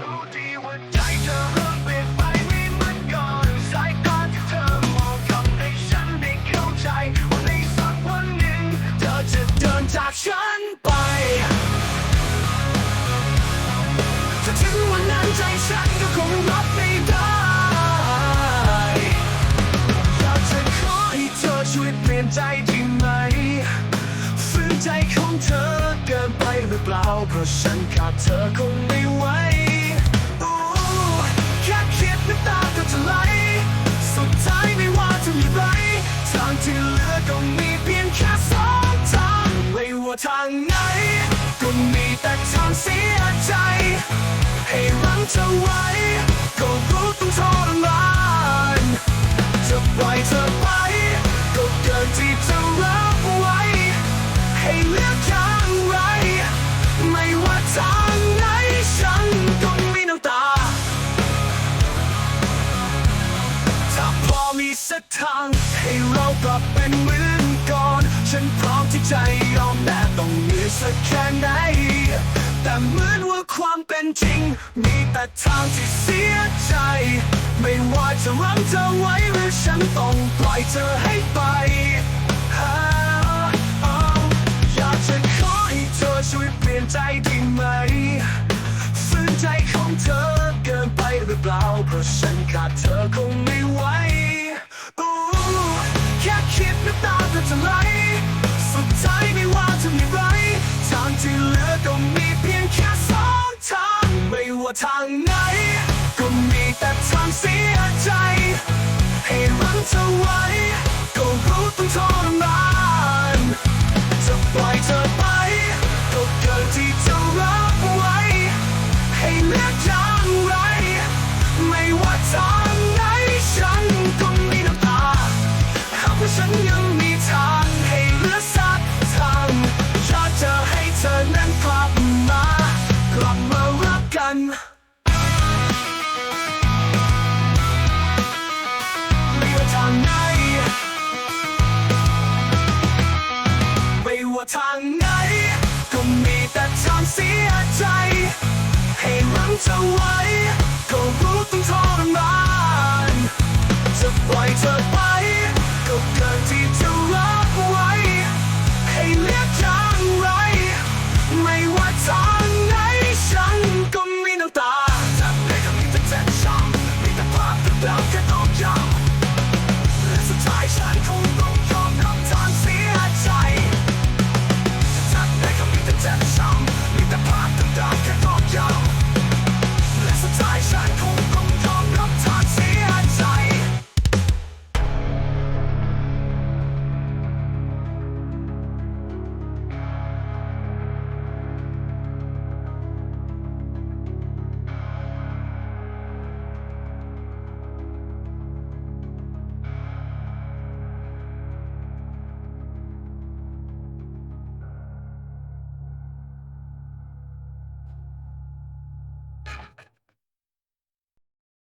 รู้ดีว่าใจเธอเริ่มเปลี่ยนไปไม่มือนก่อนสายตาที่เธอมองทำให้ฉันได้เข้าใจว่าในสักวันหนึ่งเธอจะเดินจากฉันไปถ้าถึงวันนั้นใจฉันก็คงรับไม่ได้อยากจะขอให้เธอช่วยเปลี่ยนใจได้ไหมฝืนใจของเธอเกินไปหรือเปล่า เพราะฉันขาดเธอคงไม่ไหว ทางไหนก็มีแต่ทางเสียใจ ให้รังเธอไว้ ก็รู้ต้องทรมานจะปล่อยเธอไปก็เกินที่จะรับไว้ ให้เลือกทางไร ไม่ว่าทางไหนฉันก็มีน้ำตา ถ้าพอมีสักทาง ให้เรากลับเป็นเหมือนก่อน ฉันพร้อมที่ใจยอมแม้ สักแค่ไหน แต่เหมือนว่าความเป็นจริง มีแต่ทางที่เสียใจ ไม่ว่าจะรั้งเธอไว้หรือฉันต้องปล่อยเธอให้ไปอยากจะขอให้เธอช่วยเปลี่ยนใจได้ไหมฝืนใจของเธอเกินไปหรือเปล่า เพราะฉันขาดเธอคงไม่ไหวแค่คิดน้ำตาก็จะไหล ว่าทางไหน ก็มีแต่ทางเสียใจ ให้รังเธอไว้ ว่าทางไหน ก็มีแต่ทางเสียใจ ให้รังจะไว้ก็